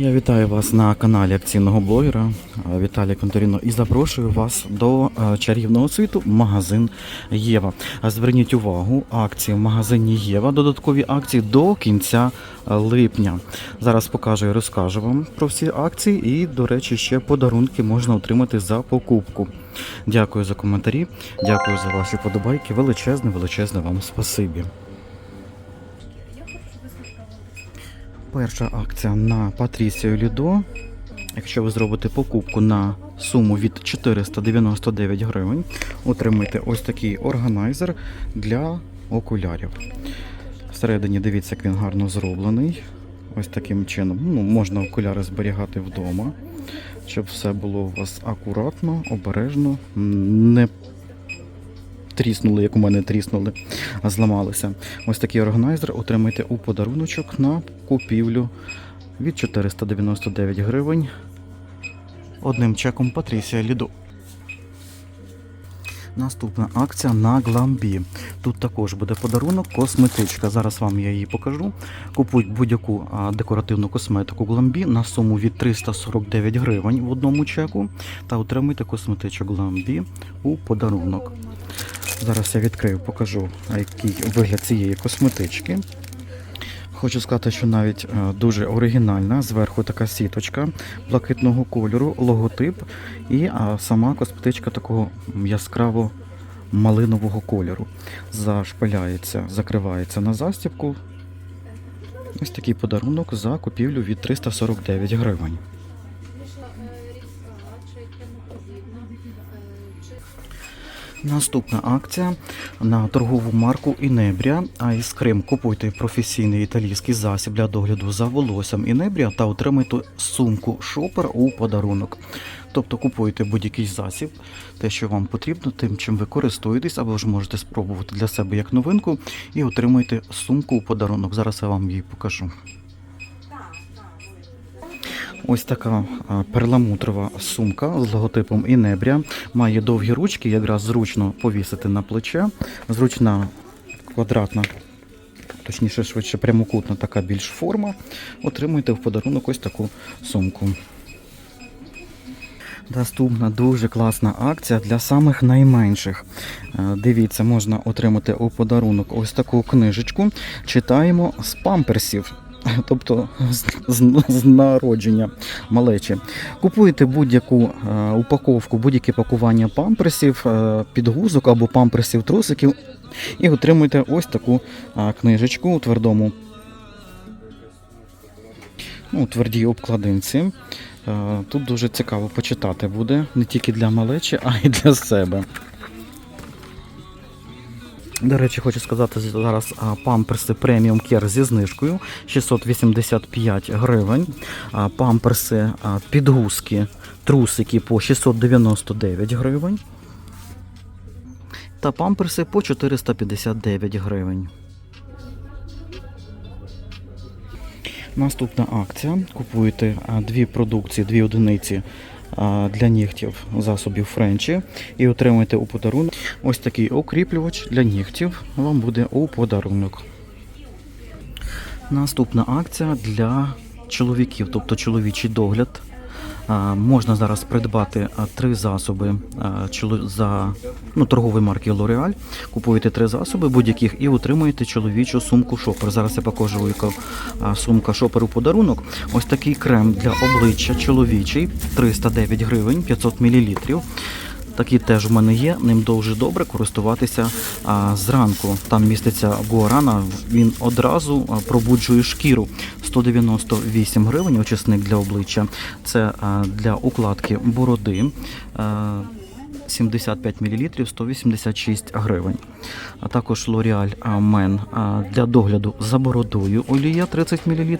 Я вітаю вас на каналі акційного блогера е, Віталія Конторіно і запрошую вас до е, чарівного світу магазин Єва. Зверніть увагу, акції в магазині Єва, додаткові акції до кінця е, липня. Зараз покажу і розкажу вам про всі акції, і, до речі, ще подарунки можна отримати за покупку. Дякую за коментарі, дякую за ваші подобайки. Величезне, величезне вам спасибі. Перша акція на Патрісію Лідо. Якщо ви зробите покупку на суму від 499 гривень, отримаєте ось такий органайзер для окулярів. Всередині дивіться, як він гарно зроблений. Ось таким чином. Ну, можна окуляри зберігати вдома, щоб все було у вас акуратно, обережно, не тріснули, як у мене тріснули, а зламалися. Ось такий органайзер отримайте у подаруночок на купівлю від 499 гривень одним чеком Патрісія Лідо. Наступна акція на Гламбі. Тут також буде подарунок, косметичка. Зараз вам я її покажу. Купують будь-яку декоративну косметику Гламбі на суму від 349 гривень в одному чеку та отримуйте косметичок Гламбі у подарунок. Зараз я відкрию, покажу, який вигляд цієї косметички. Хочу сказати, що навіть е, дуже оригінальна. Зверху така сіточка блакитного кольору, логотип, і сама косметичка такого яскраво малинового кольору. Зашпиляється, закривається на застібку. Ось такий подарунок за купівлю від 349 гривень. Наступна акція на торгову марку Інебрія Айскрим. Купуйте професійний італійський засіб для догляду за волоссям Інебрія та отримайте сумку шопер у подарунок. Тобто купуєте будь-який засіб, те, що вам потрібно, тим, чим ви користуєтесь, або ж можете спробувати для себе як новинку, і отримуєте сумку у подарунок. Зараз я вам її покажу. Ось така перламутрова сумка з логотипом Інебрія. Має довгі ручки, якраз зручно повісити на плече. Зручна квадратна, точніше, швидше прямокутна така більш форма. Отримуєте в подарунок ось таку сумку. Наступна дуже класна акція для самих найменших. Е, Дивіться, можна отримати у подарунок ось таку книжечку. Читаємо з памперсів. Тобто з, з, народження малечі. Купуєте будь-яку е, упаковку, будь-яке пакування памперсів, е, підгузок або памперсів трусиків і отримуєте ось таку е, книжечку у твердому ну, твердій обкладинці. Тут дуже цікаво почитати буде не тільки для малечі, а й для себе. До речі, хочу сказати зараз памперси преміум кер зі знижкою 685 гривень. Памперси підгузки, трусики по 699 гривень. Та памперси по 459 гривень. Наступна акція. Купуєте дві продукції, дві одиниці для нігтів засобів Френчі і отримуєте у подарунок ось такий укріплювач для нігтів. Вам буде у подарунок. Наступна акція для чоловіків, тобто чоловічий догляд. Можна зараз придбати три засоби за ну, торгової марки L'Oreal. Купуєте три засоби будь-яких і отримуєте чоловічу сумку шопер. Зараз я покажу, яка сумка шопер у подарунок. Ось такий крем для обличчя чоловічий 309 гривень 500 мл. Такий теж в мене є, ним дуже добре користуватися а, зранку. Там міститься гуарана, він одразу пробуджує шкіру. 198 гривень очисник для обличчя. Це а, для укладки бороди. А, 75 мл 186 гривень. А також L'Oreal Men для догляду за бородою олія 30 мл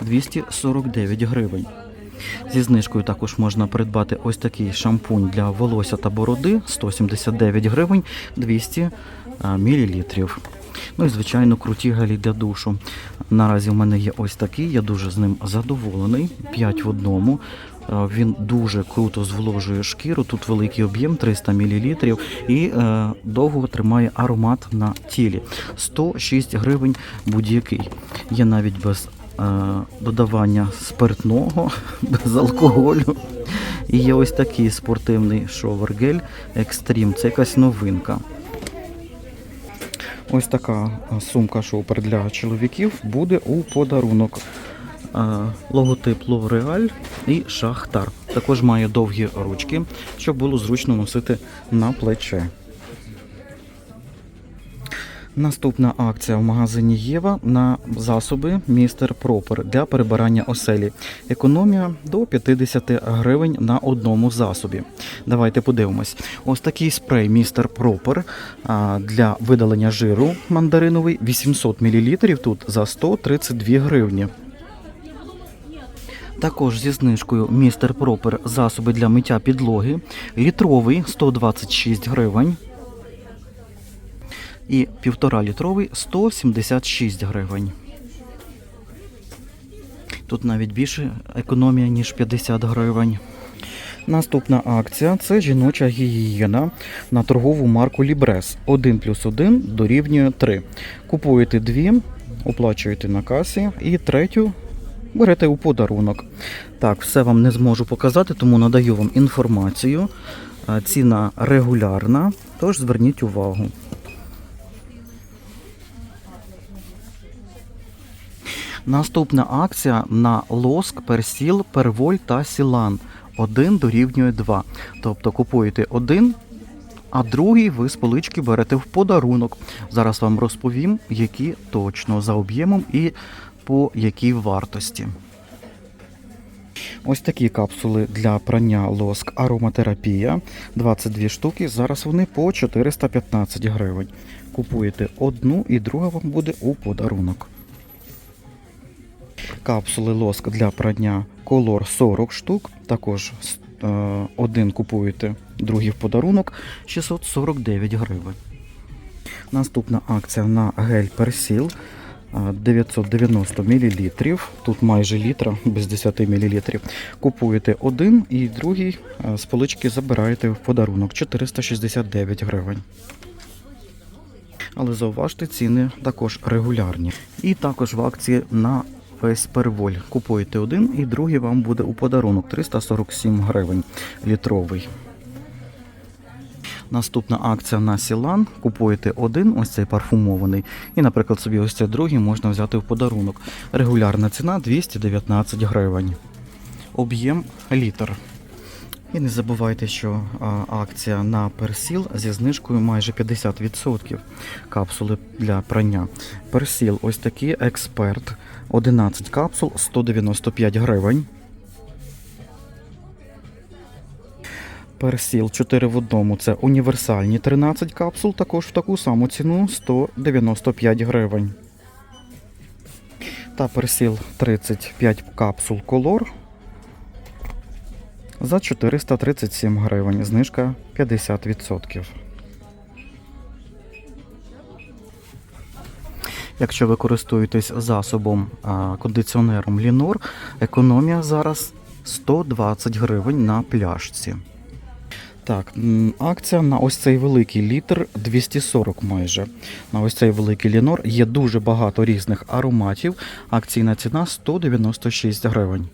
249 гривень. Зі знижкою також можна придбати ось такий шампунь для волосся та бороди 179 гривень 200 мл. Ну і звичайно круті гелі для душу. Наразі в мене є ось такий, я дуже з ним задоволений. 5 в одному. Е, Він дуже круто зволожує шкіру. Тут великий об'єм 300 мл і е, довго тримає аромат на тілі. 106 гривень будь-який. Є навіть без е, додавання спиртного без алкоголю. І є ось такий спортивний шовер-гель Extreme. Це якась новинка. Ось така е, сумка шопер для чоловіків буде у подарунок. Е, Логотип L'Oreal і Шахтар. Також має довгі ручки, щоб було зручно носити на плече. Наступна акція в магазині Єва на засоби Містер Пропер для перебирання оселі. Економія до 50 гривень на одному засобі. Давайте подивимось. Ось такий спрей Містер Пропер для видалення жиру мандариновий 800 мл тут за 132 гривні. Також зі знижкою Містер Пропер засоби для миття підлоги. Літровий 126 гривень. І півтора літровий 176 гривень. Тут навіть більше економія, ніж 50 гривень. Наступна акція це жіноча гігієна на торгову марку Лібрес. 1 плюс 1 дорівнює 3. Купуєте дві, оплачуєте на касі і третю берете у подарунок. Так, все вам не зможу показати, тому надаю вам інформацію. Ціна регулярна, тож зверніть увагу. Наступна акція на лоск, персіл, перволь та сілан. Один дорівнює 2. Тобто купуєте один, а другий ви з полички берете в подарунок. Зараз вам розповім, які точно за об'ємом і по якій вартості. Ось такі капсули для прання лоск ароматерапія. 22 штуки. Зараз вони по 415 гривень. Купуєте одну і друга вам буде у подарунок. Капсули лоск для прання колор 40 штук. Також е, один купуєте, другий в подарунок 649 гривень. Наступна акція на гель персіл е, 990 мл. Тут майже літра, без 10 мл. Купуєте один і другий е, з полички забираєте в подарунок 469 гривень. Але зауважте, ціни також регулярні. І також в акції на весь перволь. Купуєте один і другий вам буде у подарунок 347 гривень літровий. Наступна акція на Сілан. Купуєте один, ось цей парфумований, і, наприклад, собі ось цей другий можна взяти в подарунок. Регулярна ціна 219 гривень. Об'єм літр. І не забувайте, що акція на персіл зі знижкою майже 50%. Капсули для прання. Персіл ось такий експерт. 11 капсул 195 гривень. Персіл 4 в одному це універсальні 13 капсул, також в таку саму ціну 195 гривень. Та персіл 35 капсул колор за 437 гривень. Знижка 50%. Якщо ви користуєтесь засобом кондиціонером Лінор, економія зараз 120 гривень на пляшці. Так, акція на ось цей великий літр 240 майже. На ось цей великий лінор є дуже багато різних ароматів. Акційна ціна 196 гривень.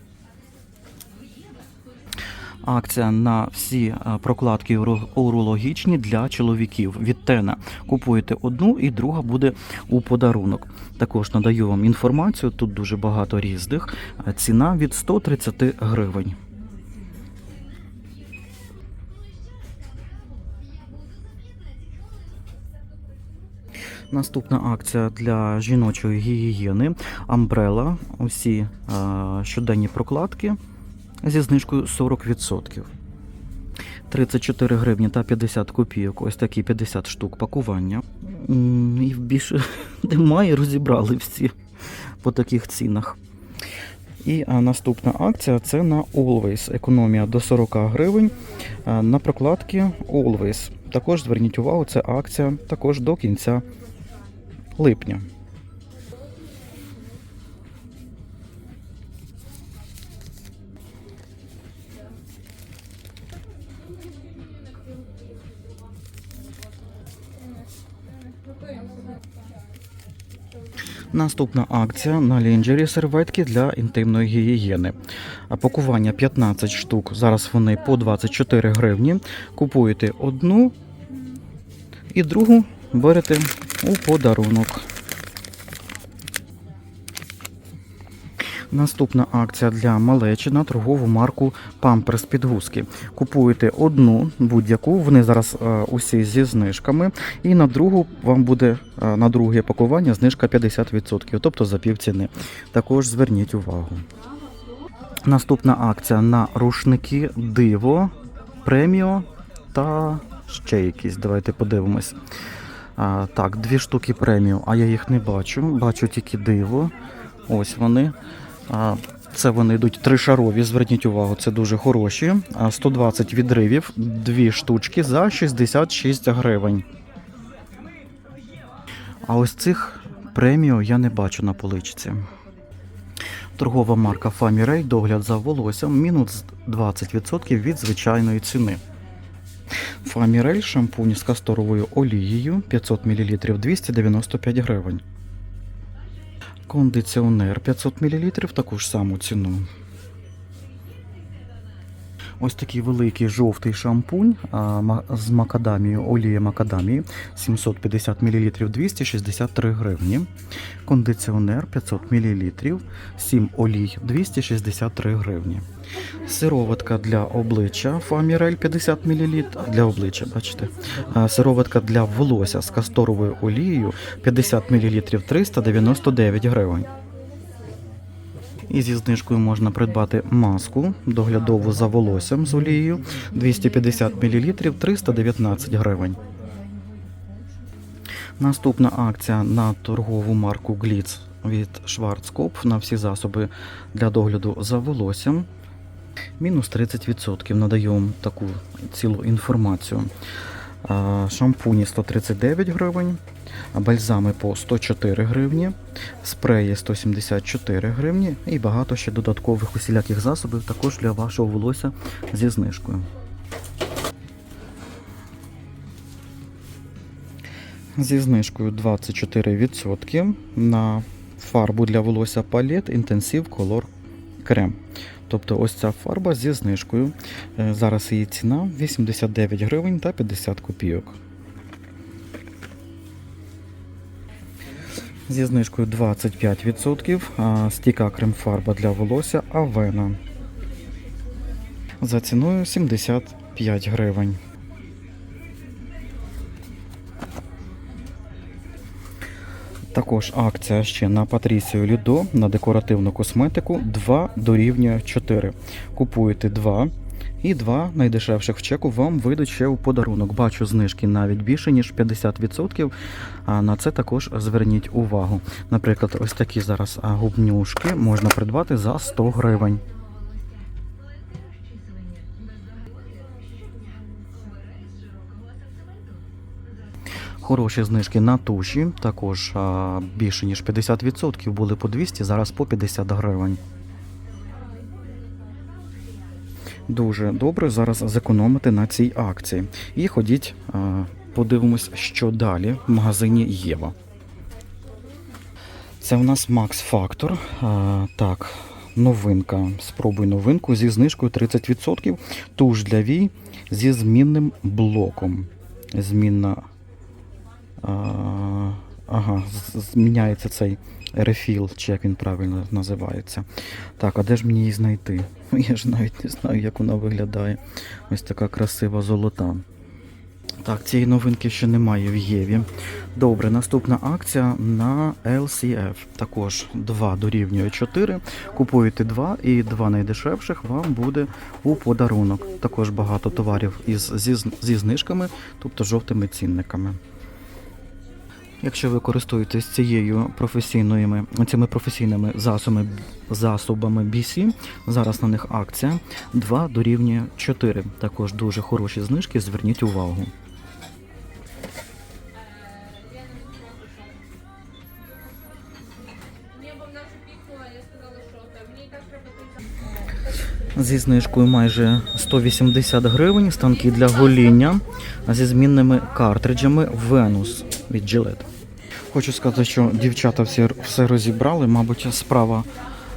Акція на всі е, прокладки уро- урологічні для чоловіків від Тена. Купуєте одну і друга буде у подарунок. Також надаю вам інформацію, тут дуже багато різних. Е, Ціна від 130 гривень. Наступна акція для жіночої гігієни Umbrella. Усі е, щоденні прокладки зі знижкою 40%. 34 гривні та 50 копійок. Ось такі 50 штук пакування. І більше немає, розібрали всі по таких цінах. І наступна акція це на Always. Економія до 40 гривень на прокладки Always. Також зверніть увагу, це акція також до кінця липня. Наступна акція на лінджері серветки для інтимної гігієни. Пакування 15 штук. Зараз вони по 24 гривні. Купуєте одну і другу берете у подарунок. Наступна акція для малечі на торгову марку Pampers підгузки. Купуєте одну будь-яку, вони зараз е, усі зі знижками, і на другу вам буде е, на друге пакування знижка 50%, тобто за пів ціни. Також зверніть увагу. Наступна акція на рушники Диво, Преміо та ще якісь. Давайте подивимось. А, так, дві штуки преміо, а я їх не бачу. Бачу тільки диво. Ось вони. Це вони йдуть тришарові, зверніть увагу, це дуже хороші. 120 відривів, дві штучки за 66 гривень. А ось цих преміо я не бачу на поличці. Торгова марка Family догляд за волоссям мінус 20% від звичайної ціни. Family шампунь з касторовою олією 500 мл 295 гривень. Кондиціонер 500 мл таку ж саму ціну. Ось такий великий жовтий шампунь з макадамією, олія макадамії 750 мл 263 гривні. Кондиціонер 500 мл 7 олій 263 гривні. Сироватка для обличчя Фамірель 50 мл для обличчя, бачите. Сироватка для волосся з касторовою олією 50 мл 399 гривень. І зі знижкою можна придбати маску доглядову за волоссям з олією 250 мл 319 гривень. Наступна акція на торгову марку Glitz від Schwarzkopf на всі засоби для догляду за волоссям. Мінус 30%. Надаю вам таку цілу інформацію. Шампуні 139 гривень, бальзами по 104 гривні, спреї 174 гривні і багато ще додаткових усіляких засобів також для вашого волосся зі знижкою. Зі знижкою 24% на фарбу для волосся палет Intensive Color Крем. Тобто ось ця фарба зі знижкою. Е, Зараз її ціна 89 гривень та 50 копійок. Зі знижкою 25%. а, Стійка крем-фарба для волосся Авена. За ціною 75 гривень. Також акція ще на Патрісію Людо на декоративну косметику 2 дорівнює 4. Купуєте 2 і два найдешевших в чеку вам вийдуть ще у подарунок. Бачу знижки навіть більше, ніж 50%. А на це також зверніть увагу. Наприклад, ось такі зараз губнюшки можна придбати за 100 гривень. Хороші знижки на туші, також а, більше ніж 50% були по 200, зараз по 50 гривень. Дуже добре зараз зекономити на цій акції. І ходіть, а, подивимось, що далі в магазині Єва. Це у нас Max Factor. А, так, новинка. Спробуй новинку зі знижкою 30%. Туш для вій зі змінним блоком. Змінна ага, зміняється цей рефіл, чи як він правильно називається. Так, а де ж мені її знайти? Я ж навіть не знаю, як вона виглядає. Ось така красива золота. Так, цієї новинки ще немає в Єві. Добре, наступна акція на LCF. Також 2 дорівнює 4. Купуєте 2 і 2 найдешевших вам буде у подарунок. Також багато товарів із, зі, зі знижками, тобто жовтими цінниками. Якщо ви користуєтесь цією професійною, цими професійними засобами, засобами BC, зараз на них акція 2 дорівнює 4. Також дуже хороші знижки, зверніть увагу. Зі знижкою майже 180 гривень станки для гоління зі змінними картриджами Venus від Gillette. Хочу сказати, що дівчата всі все розібрали, мабуть, справа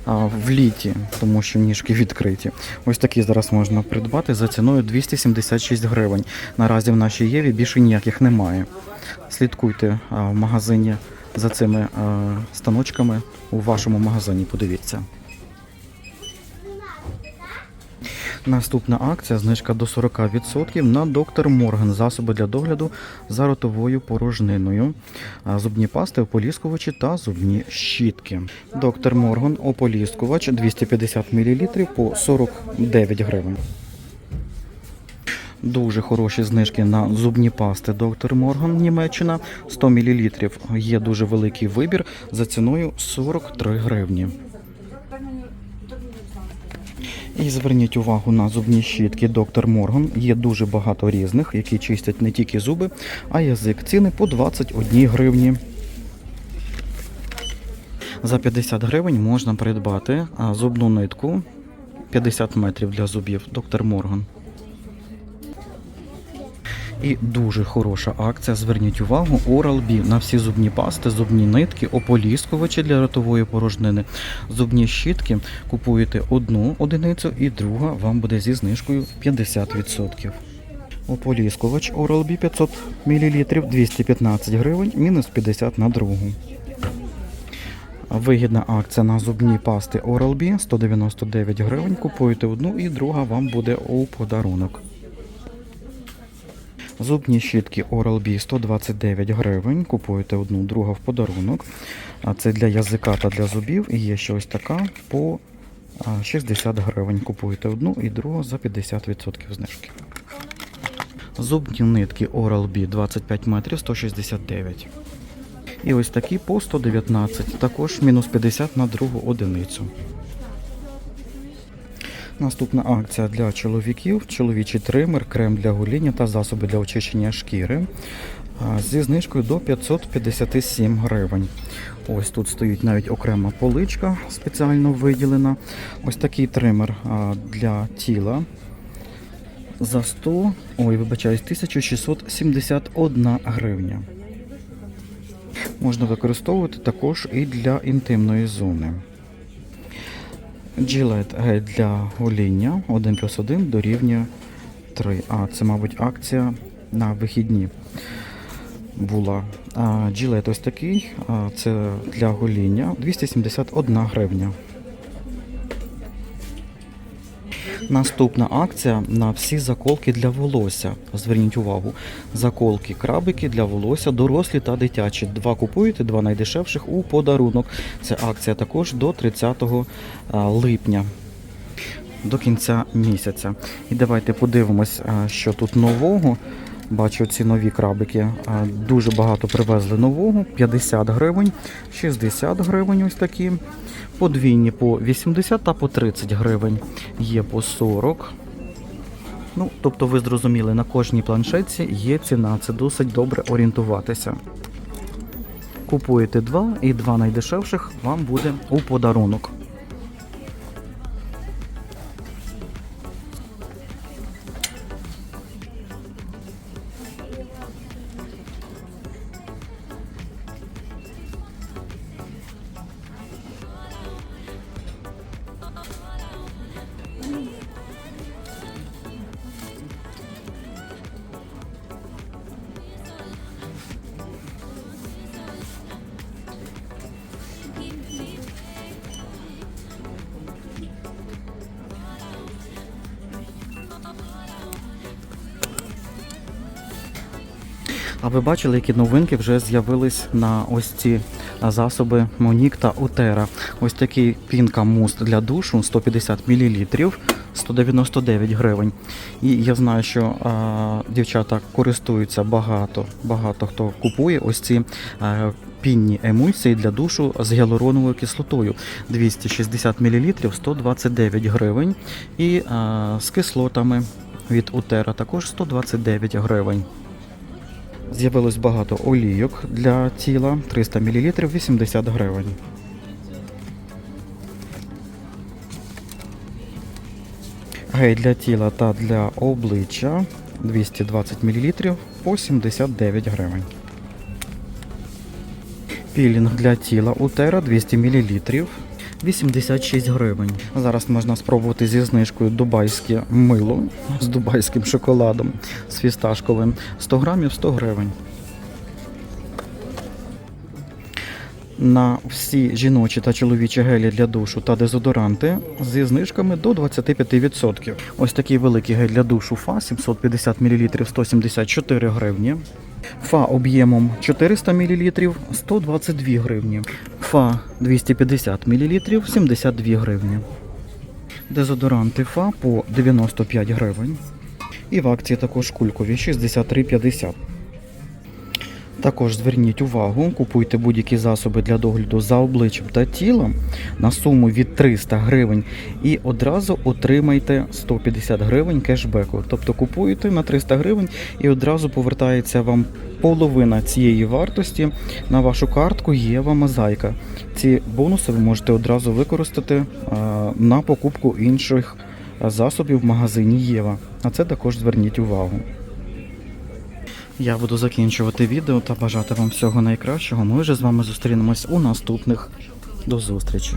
а, в літі, тому що ніжки відкриті. Ось такі зараз можна придбати за ціною 276 гривень. Наразі в нашій Єві більше ніяких немає. Слідкуйте а, в магазині за цими а, станочками у вашому магазині. Подивіться. Наступна акція знижка до 40% на доктор Морган засоби для догляду за ротовою порожниною, зубні пасти, ополіскувачі та зубні щітки. Доктор Морган ополіскувач 250 мл по 49 гривень. Дуже хороші знижки на зубні пасти Доктор Морган Німеччина 100 мл. Є дуже великий вибір за ціною 43 гривні. І зверніть увагу на зубні щітки Доктор Морган. Є дуже багато різних, які чистять не тільки зуби, а язик. Ціни по 21 гривні. За 50 гривень можна придбати зубну нитку 50 метрів для зубів Доктор Морган. І дуже хороша акція. Зверніть увагу, Oral-B на всі зубні пасти, зубні нитки, ополіскувачі для ротової порожнини, зубні щітки. Купуєте одну одиницю і друга вам буде зі знижкою 50%. Ополіскувач Oral-B 500 мл 215 гривень, мінус 50 на другу. Вигідна акція на зубні пасти Oral-B 199 гривень. Купуєте одну і друга вам буде у подарунок. Зубні щітки Oral-B 129 гривень. Купуєте одну, друга в подарунок. Це для язика та для зубів. І є ще ось така по 60 гривень. Купуєте одну і другу за 50% знижки. Зубні нитки Oral-B 25 метрів 169. І ось такі по 119. Також мінус 50 на другу одиницю. Наступна акція для чоловіків: чоловічий тример, крем для гоління та засоби для очищення шкіри зі знижкою до 557 гривень. Ось тут стоїть навіть окрема поличка спеціально виділена. Ось такий тример для тіла. За 100, ой, вибачаюсь, 1671 гривня. Можна використовувати також і для інтимної зони. Gillette гель для гоління 1 плюс 1 дорівнює 3. А це, мабуть, акція на вихідні була. Gillette ось такий, це для гоління 271 гривня. Наступна акція на всі заколки для волосся. Зверніть увагу, заколки, крабики для волосся, дорослі та дитячі. Два купуєте, два найдешевших у подарунок. Це акція також до 30 липня. До кінця місяця. І давайте подивимось, що тут нового. Бачу ці нові крабики. Дуже багато привезли нового. 50 гривень, 60 гривень ось такі. Подвійні по 80 та по 30 гривень. Є по 40. Ну, тобто ви зрозуміли, на кожній планшетці є ціна. Це досить добре орієнтуватися. Купуєте два і два найдешевших вам буде у подарунок. А ви бачили, які новинки вже з'явились на ось ці засоби Монік та Утера. Ось такий пінка муст для душу 150 мл, 199 гривень. І я знаю, що а, дівчата користуються багато, багато хто купує ось ці а, пінні емульсії для душу з гіалуроновою кислотою 260 мл, 129 гривень. І а, з кислотами від Утера також 129 гривень. З'явилось багато олійок для тіла 300 мл 80 гривень. Гель для тіла та для обличчя 220 мл по 79 гривень. Пілінг для тіла Утера 200 мл. 86 гривень. Зараз можна спробувати зі знижкою дубайське мило з дубайським шоколадом, з фісташковим. 100 грамів 100 гривень. На всі жіночі та чоловічі гелі для душу та дезодоранти зі знижками до 25%. Ось такий великий гель для душу ФА 750 мл 174 гривні. ФА об'ємом 400 мл 122 гривні. ФА 250 мл 72 гривні. Дезодоранти ФА по 95 гривень. І в акції також кулькові 63,50. Також зверніть увагу, купуйте будь-які засоби для догляду за обличчям та тілом на суму від 300 гривень і одразу отримайте 150 гривень кешбеку. Тобто купуєте на 300 гривень і одразу повертається вам половина цієї вартості на вашу картку Єва Мозаїка. Ці бонуси ви можете одразу використати на покупку інших засобів в магазині Єва. На це також зверніть увагу. Я буду закінчувати відео та бажати вам всього найкращого. Ми вже з вами зустрінемось у наступних. До зустрічі!